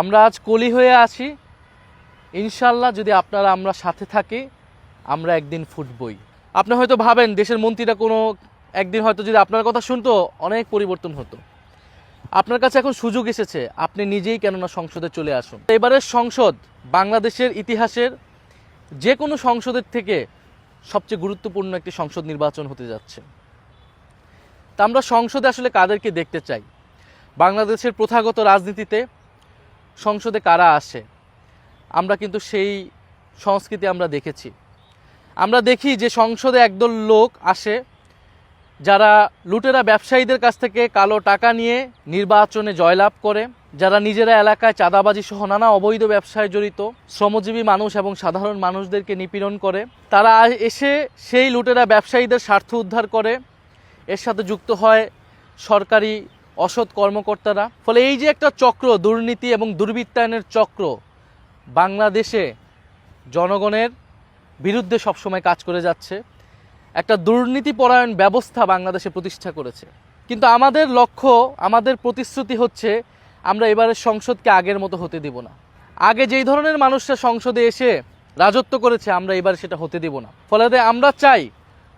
আমরা আজ কলি হয়ে আছি। ইনশাল্লাহ যদি আপনারা আমরা সাথে থাকি, আমরা একদিন ফুটবই। আপনি হয়তো ভাবেন, দেশের মন্ত্রীরা কোনো একদিন হয়তো যদি আপনার কথা শুনতো, অনেক পরিবর্তন হতো। আপনার কাছে এখন সুযোগ এসেছে, আপনি নিজেই কেননা সংসদে চলে আসুন। এবারের সংসদ, বাংলাদেশের ইতিহাসের যে কোনো সংসদের থেকে সবচেয়ে গুরুত্বপূর্ণ একটি সংসদ নির্বাচন হতে যাচ্ছে। তা আমরা সংসদে আসলে কাদেরকে দেখতে চাই? বাংলাদেশের প্রথাগত রাজনীতিতে সংসদে কারা আসে, আমরা কিন্তু সেই সংস্কৃতি আমরা দেখেছি। আমরা দেখি যে সংসদে একদল লোক আসে, যারা লুটেরা ব্যবসায়ীদের কাছ থেকে কালো টাকা নিয়ে নির্বাচনে জয়লাভ করে, যারা নিজেরা এলাকায় চাঁদাবাজি সহ নানা অবৈধ ব্যবসায় জড়িত, শ্রমজীবী মানুষ এবং সাধারণ মানুষদেরকে নিপীড়ন করে। তারা এসে সেই লুটেরা ব্যবসায়ীদের স্বার্থ উদ্ধার করে। এর সাথে যুক্ত হয় সরকারি অসৎ কর্মকর্তারা। ফলে এই যে একটা চক্র, দুর্নীতি এবং দুর্বৃত্তায়নের চক্র, বাংলাদেশে জনগণের বিরুদ্ধে সবসময় কাজ করে যাচ্ছে। একটা দুর্নীতিপরায়ণ ব্যবস্থা বাংলাদেশে প্রতিষ্ঠা করেছে। কিন্তু আমাদের লক্ষ্য, আমাদের প্রতিশ্রুতি হচ্ছে, আমরা এবারের সংসদকে আগের মতো হতে দিব না। আগে যেই ধরনের মানুষরা সংসদে এসে রাজত্ব করেছে, আমরা এবার সেটা হতে দিব না। ফলে আমরা চাই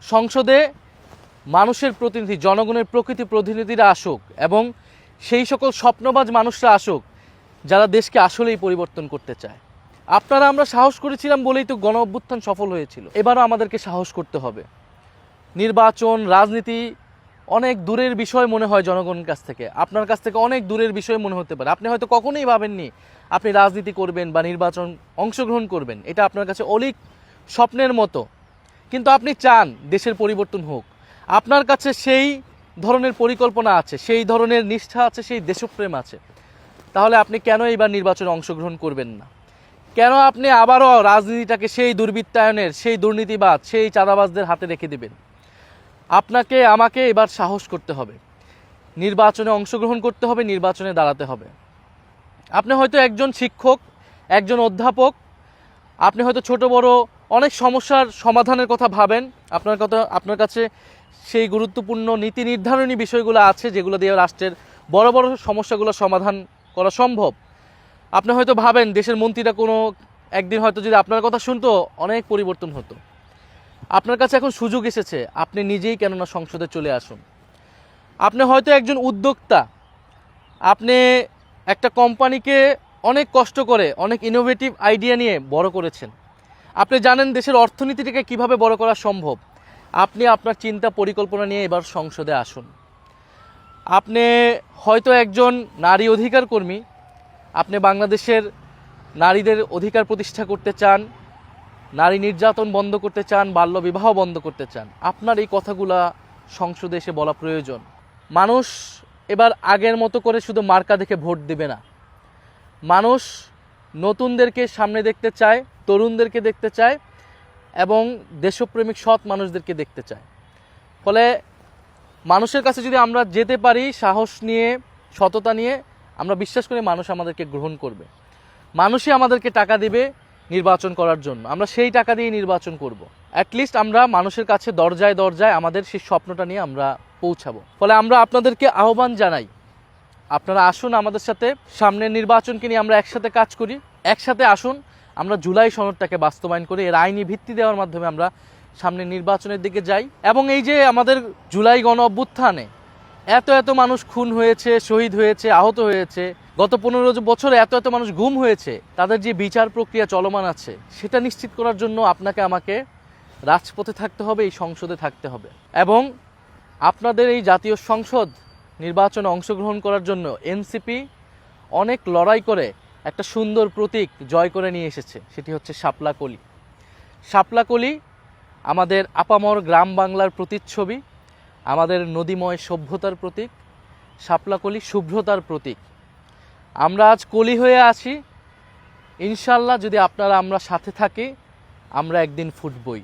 সংসদে মানুষের প্রতিনিধি, জনগণের প্রকৃতি প্রতিনিধিরা আসুক এবং সেই সকল স্বপ্নবাজ মানুষরা আসুক, যারা দেশকে আসলেই পরিবর্তন করতে চায়। আপনারা আমরা সাহস করেছিলাম বলেই তো গণ অভ্যুত্থান সফল হয়েছিল। এবারও আমাদেরকে সাহস করতে হবে। নির্বাচন, রাজনীতি অনেক দূরের বিষয় মনে হয় জনগণের কাছ থেকে। আপনার কাছ থেকে অনেক দূরের বিষয় মনে হতে পারে। আপনি হয়তো কখনোই ভাবেননি আপনি রাজনীতি করবেন বা নির্বাচন অংশগ্রহণ করবেন। এটা আপনার কাছে অলিক স্বপ্নের মতো। কিন্তু আপনি চান দেশের পরিবর্তন হোক। আপনার কাছে সেই ধরনের পরিকল্পনা আছে, সেই ধরনের নিষ্ঠা আছে, সেই দেশপ্রেম আছে। তাহলে আপনি কেন এবার নির্বাচনে অংশগ্রহণ করবেন না? কেন আপনি আবারও রাজনীতিটাকে সেই দুর্বৃত্তায়নের, সেই দুর্নীতিবাদ, সেই চাঁদাবাজদের হাতে রেখে দেবেন? আপনাকে, আমাকে এবার সাহস করতে হবে। নির্বাচনে অংশগ্রহণ করতে হবে, নির্বাচনে দাঁড়াতে হবে। আপনি হয়তো একজন শিক্ষক, একজন অধ্যাপক, আপনি হয়তো ছোট বড় অনেক সমস্যার সমাধানের কথা ভাবেন। আপনার কথা, আপনার কাছে সেই গুরুত্বপূর্ণ নীতি নির্ধারণী বিষয়গুলো আছে যেগুলো দিয়ে রাষ্ট্রের বড় বড় সমস্যাগুলো সমাধান করা সম্ভব। আপনি হয়তো ভাবেন, দেশের মন্ত্রীরা কোনো একদিন হয়তো যদি আপনার কথা শুনতো, অনেক পরিবর্তন হতো। আপনার কাছে এখন সুযোগ এসেছে, আপনি নিজেই কেননা সংসদে চলে আসুন। আপনি হয়তো একজন উদ্যোক্তা, আপনি একটা কোম্পানিকে অনেক কষ্ট করে, অনেক ইনোভেটিভ আইডিয়া নিয়ে বড় করেছেন। আপনি জানেন দেশের অর্থনীতিটাকে কীভাবে বড় করা সম্ভব? আপনি আপনার চিন্তা পরিকল্পনা নিয়ে এবার সংসদে আসুন। আপনি হয়তো একজন নারী অধিকার কর্মী, আপনি বাংলাদেশের নারীদের অধিকার প্রতিষ্ঠা করতে চান, নারী নির্যাতন বন্ধ করতে চান, বাল্য বিবাহ বন্ধ করতে চান, আপনার এই কথাগুলা সংসদে এসে বলা প্রয়োজন। মানুষ এবার আগের মতো করে শুধু মার্কা দেখে ভোট দেবে না। মানুষ নতুনদেরকে সামনে দেখতে চায়, তরুণদেরকে দেখতে চায় এবং দেশপ্রেমিক সৎ মানুষদেরকে দেখতে চায়। ফলে মানুষের কাছে যদি আমরা যেতে পারি সাহস নিয়ে, সততা নিয়ে, আমরা বিশ্বাস করি মানুষ আমাদেরকে গ্রহণ করবে। মানুষই আমাদেরকে টাকা দিবে নির্বাচন করার জন্য। আমরা সেই টাকা দিয়ে নির্বাচন করব। অ্যাটলিস্ট আমরা মানুষের কাছে দরজায় দরজায় আমাদের সেই স্বপ্নটা নিয়ে আমরা পৌঁছাবো। ফলে আমরা আপনাদেরকে আহ্বান জানাই আপনারা আসুন আমাদের সাথে। সামনের নির্বাচনকে নিয়ে আমরা একসাথে কাজ করি। একসাথে আসুন, আমরা জুলাই সনদটাকে বাস্তবায়ন করে এর আইনি ভিত্তি দেওয়ার মাধ্যমে আমরা সামনের নির্বাচনের দিকে যাই। এবং এই যে আমাদের জুলাই গণ অভ্যুত্থানে এত এত মানুষ খুন হয়েছে, শহীদ হয়েছে, আহত হয়েছে, গত পনেরো বছরে এত এত মানুষ গুম হয়েছে, তাদের যে বিচার প্রক্রিয়া চলমান আছে, সেটা নিশ্চিত করার জন্য আপনাকে আমাকে রাজপথে থাকতে হবে, এই সংসদে থাকতে হবে। এবং আপনাদের এই জাতীয় সংসদ নির্বাচনে অংশগ্রহণ করার জন্য এনসিপি অনেক লড়াই করে একটা সুন্দর প্রতীক জয় করে নিয়ে এসেছে, সেটি হচ্ছে শাপলা কলি শাপলা কলি আমাদের আপামর গ্রাম বাংলার প্রতিচ্ছবি, আমাদের নদীময় সভ্যতার প্রতীক, শাপলাকলি শুভ্রতার প্রতীক। আমরা আজ কলি হয়ে আছি। ইনশাল্লাহ যদি আপনারা, আমরা সাথে থাকি, আমরা একদিন ফুটবই।